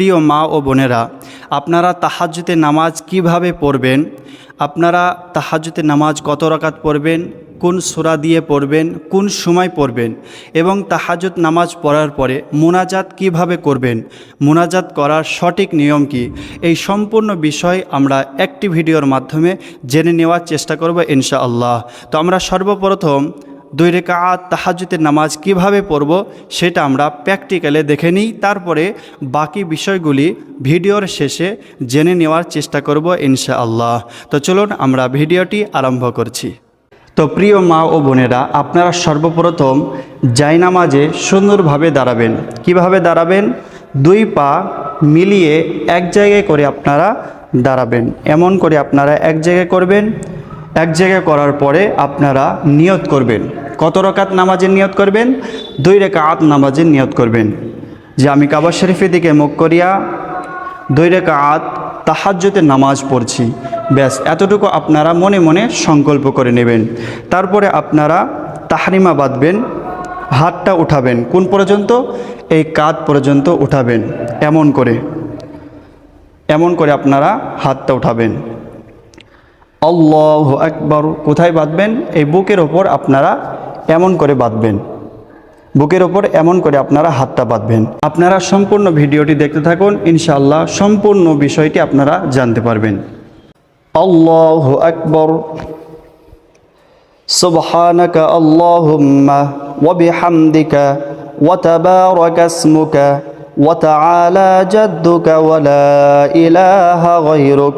প্রিয় মা ও বোনেরা, আপনারা তাহাজ্জুতে নামাজ কীভাবে পড়বেন? আপনারা তাহাজ্জুতে নামাজ কত রকাত পড়বেন? কোন সূরা দিয়ে পড়বেন? কোন সময় পড়বেন? এবং তাহাজ্জুদ নামাজ পড়ার পরে মোনাজাত কীভাবে করবেন? মোনাজাত করার সঠিক নিয়ম কি? এই সম্পূর্ণ বিষয় আমরা একটি ভিডিওর মাধ্যমে জেনে নেওয়ার চেষ্টা করব ইনশাআল্লাহ। তো আমরা সর্বপ্রথম দুই রেখাত তাহাজুতের নামাজ কীভাবে পড়ব সেটা আমরা প্র্যাকটিক্যালে দেখে নিই। তারপরে বাকি বিষয়গুলি ভিডিওর শেষে জেনে নেওয়ার চেষ্টা করব ইনশাআল্লাহ। তো চলুন আমরা ভিডিওটি আরম্ভ করছি। তো প্রিয় মা ও বোনেরা, আপনারা সর্বপ্রথম জায়নামাজে সুন্দরভাবে দাঁড়াবেন। কীভাবে দাঁড়াবেন? দুই পা মিলিয়ে এক জায়গায় করে আপনারা দাঁড়াবেন। এমন করে আপনারা এক জায়গায় করবেন। এক জায়গায় করার পরে আপনারা নিয়ত করবেন। কত রকাত নামাজের নিয়ত করবেন? দুই রেখাত নামাজের নিয়ত করবেন। যে আমি কাবা শরীফের দিকে মুখ করিয়া দুই রেখাত তাহাজ্যতে নামাজ পড়ছি। ব্যাস, এতটুকু আপনারা মনে মনে সংকল্প করে নেবেন। তারপরে আপনারা তাহারিমা বাঁধবেন, হাতটা উঠাবেন। কোন পর্যন্ত? এই কাত পর্যন্ত উঠাবেন। এমন করে এমন করে আপনারা হাতটা উঠাবেন। আল্লাহ একবার কোথায় বাঁধবেন এই বুকের ওপর আপনারা এমন করে বাঁধবেন বুকের ওপর এমন করে আপনারা হাতটা বাঁধবেন আপনারা সম্পূর্ণ ভিডিওটি দেখতে থাকুন ইনশাআল্লাহ সম্পূর্ণ বিষয়টি আপনারা জানতে পারবেন আল্লাহ আকবর سبحانك اللهم وبحمدك وتبارك اسمك وتعالى جدك ولا إله غيرك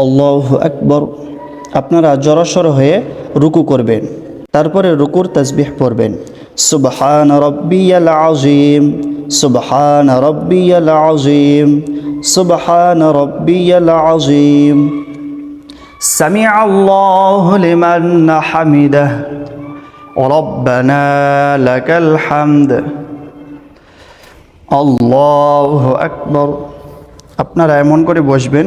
আল্লাহ আকবর আপনারা জড়সর হয়ে রুকু করবেন তারপরে রুকুর তসবিহ পড়বেন সুবহান রব্বিয়াল আজিম সুবহান রব্বিয়াল আজিম সুবহান রব্বিয়াল আজিম সামিআ আল্লাহু লিমান হামিদাহ ربنا لك الحمد আল্লাহু আকবর আপনারা এমন করে বসবেন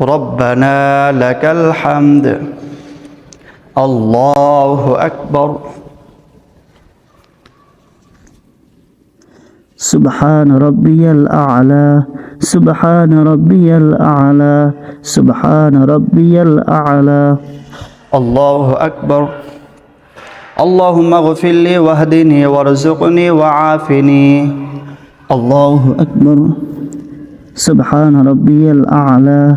ربنا لك الحمد. الله أكبر. سبحان ربي الأعلى. سبحان ربي الأعلى. سبحان ربي الأعلى. الله أكبر. اللهم اغفر لي واهدني وارزقني وعافني. الله أكبر. سبحان ربي الأعلى.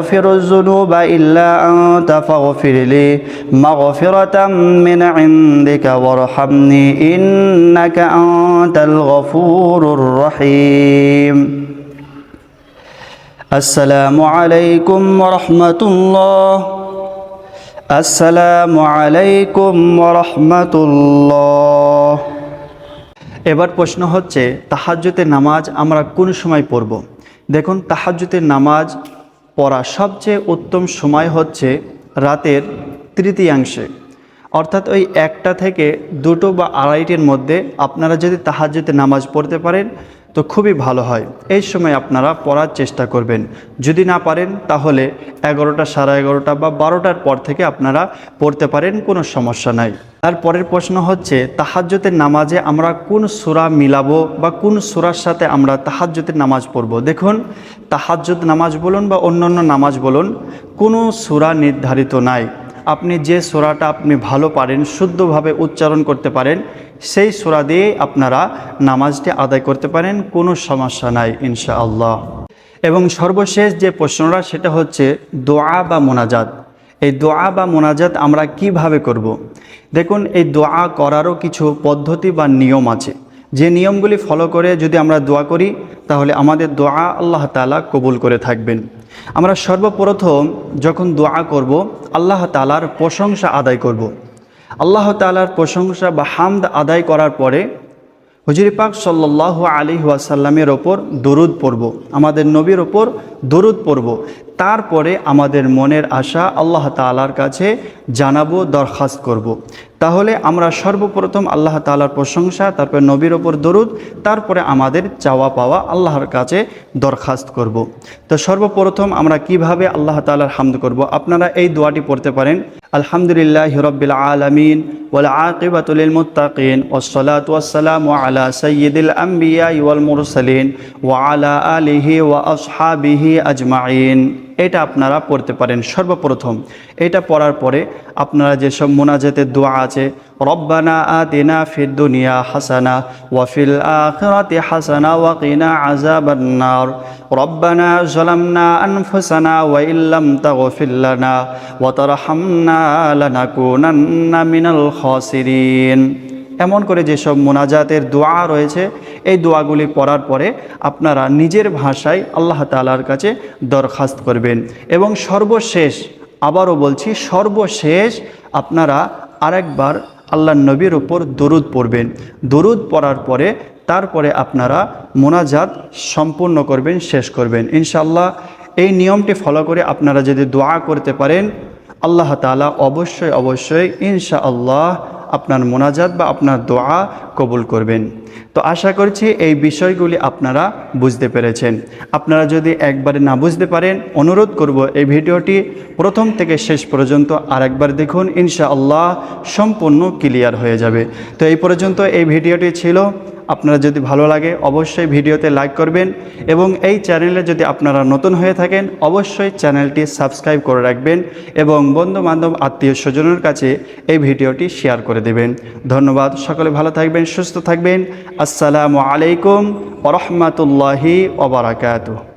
الذنوب إلا أنت فاغفر لي مغفرة من عندك وارحمني إنك أنت الغفور الرحيم السلام عليكم ورحمة الله السلام عليكم ورحمة الله এবার প্রশ্ন হচ্ছে তাহাজ্জুতের নামাজ আমরা কোন সময় পড়ব দেখুন তাহাজ্জুতের নামাজ পড়া সবচেয়ে উত্তম সময় হচ্ছে রাতের তৃতীয়াংশে। অর্থাৎ ওই একটা থেকে দুটো বা আড়াইটের মধ্যে আপনারা যদি তাহাজ্জুতের নামাজ পড়তে পারেন তো খুবই ভালো হয়। এই সময় আপনারা পড়ার চেষ্টা করবেন। যদি না পারেন, তাহলে এগারোটা সাড়ে এগারোটা বা বারোটার পর থেকে আপনারা পড়তে পারেন, কোনো সমস্যা নাই। তারপরের প্রশ্ন হচ্ছে তাহাজ্জতের নামাজে আমরা কোন সুরা মিলাবো বা কোন সুরার সাথে আমরা তাহাজ্জতের নামাজ পড়ব? দেখুন তাহাজ্জত নামাজ বলুন বা অন্যান্য নামাজ বলুন, কোনো সুরা নির্ধারিত নাই। আপনি যে সোরাটা আপনি ভালো পারেন, শুদ্ধভাবে উচ্চারণ করতে পারেন, সেই সোরা দিয়ে আপনারা নামাজটি আদায় করতে পারেন, কোনো সমস্যা নাই, ইনশাআল্লাহ। এবং সর্বশেষ যে প্রশ্নটা, সেটা হচ্ছে, দোয়া বা মোনাজাত? এই দোয়া বা মোনাজাত আমরা কীভাবে করব। দেখুন, এই দোয়া করারও কিছু পদ্ধতি বা নিয়ম আছে। যে নিয়মগুলি ফলো করে যদি আমরা দোয়া করি, তাহলে আমাদের দোয়া আল্লাহ তালা কবুল করে থাকবেন। আমরা সর্বপ্রথম যখন দোয়া করব, আল্লাহ তালার প্রশংসা আদায় করব। আল্লাহ তালার প্রশংসা বা হামদ আদায় করার পরে হুজুরি পাক সাল্লাহ আলী ওয়াসাল্লামের ওপর দরুদ পড়ব আমাদের নবীর ওপর দরুদ পড়ব তারপরে আমাদের মনের আশা আল্লাহ তালার কাছে জানাব, দরখাস্ত করব। তাহলে আমরা সর্বপ্রথম আল্লাহ তালার প্রশংসা, তারপরে নবীর ওপর দরুদ, তারপরে আমাদের চাওয়া পাওয়া আল্লাহর কাছে দরখাস্ত করব। তো সর্বপ্রথম আমরা কীভাবে আল্লাহ তালার হামদ করব। আপনারা এই দোয়াটি পড়তে পারেন আলহামদুলিল্লাহ হিরব্বিল আলমিন ওয়াল আকিবাতুল মুত্তাকিন ওসলাত ওয়াসালাম আলা সৈয়দুল আম্বিয়া ওয়াল মুরসালিন ওয়া আলা আলিহি ওয়া আসহাবিহি আজমাইন এটা আপনারা পড়তে পারেন সর্বপ্রথম। এটা পড়ার পরে আপনারা যেসব মোনাজাতের দোয়া আছে, রব্বানা আতিনা ফিদ দুনিয়া হাসানা ওয়াফিল আখিরাতি হাসানা ওয়াকিনা আযাবান্নার রব্বানা যালামনা আনফুসানা ওয়া ইল্লাম তাগফির লানা ওয়া তারহামনা লানাকুনান্না মিনাল খাসিরিন। এমন করে যেসব মোনাজাতের দোয়া রয়েছে, এই দোয়াগুলি পড়ার পরে আপনারা নিজের ভাষায় আল্লাহ তালার কাছে দরখাস্ত করবেন। এবং সর্বশেষ, আবারও বলছি, সর্বশেষ আপনারা আরেকবার আল্লাহ নবীর ওপর দরুদ পড়বেন। দরুদ পড়ার পরে তারপরে আপনারা মোনাজাত সম্পূর্ণ করবেন, শেষ করবেন। ইনশাল্লাহ এই নিয়মটি ফলো করে আপনারা যদি দোয়া করতে পারেন, আল্লাহ তাআলা অবশ্যই অবশ্যই ইনশা আল্লাহ আপনার মোনাজাত বা আপনার দোয়া কবুল করবেন। তো আশা করছি এই বিষয়গুলি আপনারা বুঝতে পেরেছেন। আপনারা যদি একবারে না বুঝতে পারেন, অনুরোধ করব এই ভিডিওটি প্রথম থেকে শেষ পর্যন্ত আরেকবার দেখুন, ইনশাআল্লাহ সম্পূর্ণ ক্লিয়ার হয়ে যাবে। তো এই পর্যন্ত এই ভিডিওটি ছিল আপনারা যদি ভালো লাগে, অবশ্যই ভিডিওতে লাইক করবেন এবং এই চ্যানেলে যদি আপনারা নতুন হয়ে থাকেন, অবশ্যই চ্যানেলটি সাবস্ক্রাইব করে রাখবেন এবং বন্ধু বান্ধব আত্মীয় স্বজনের কাছে এই ভিডিওটি শেয়ার করে দেবেন। ধন্যবাদ, সকলে ভালো থাকবেন, সুস্থ থাকবেন। আসসালামু আলাইকুম ওরহমতুল্লাহি ওবরাকাতুহ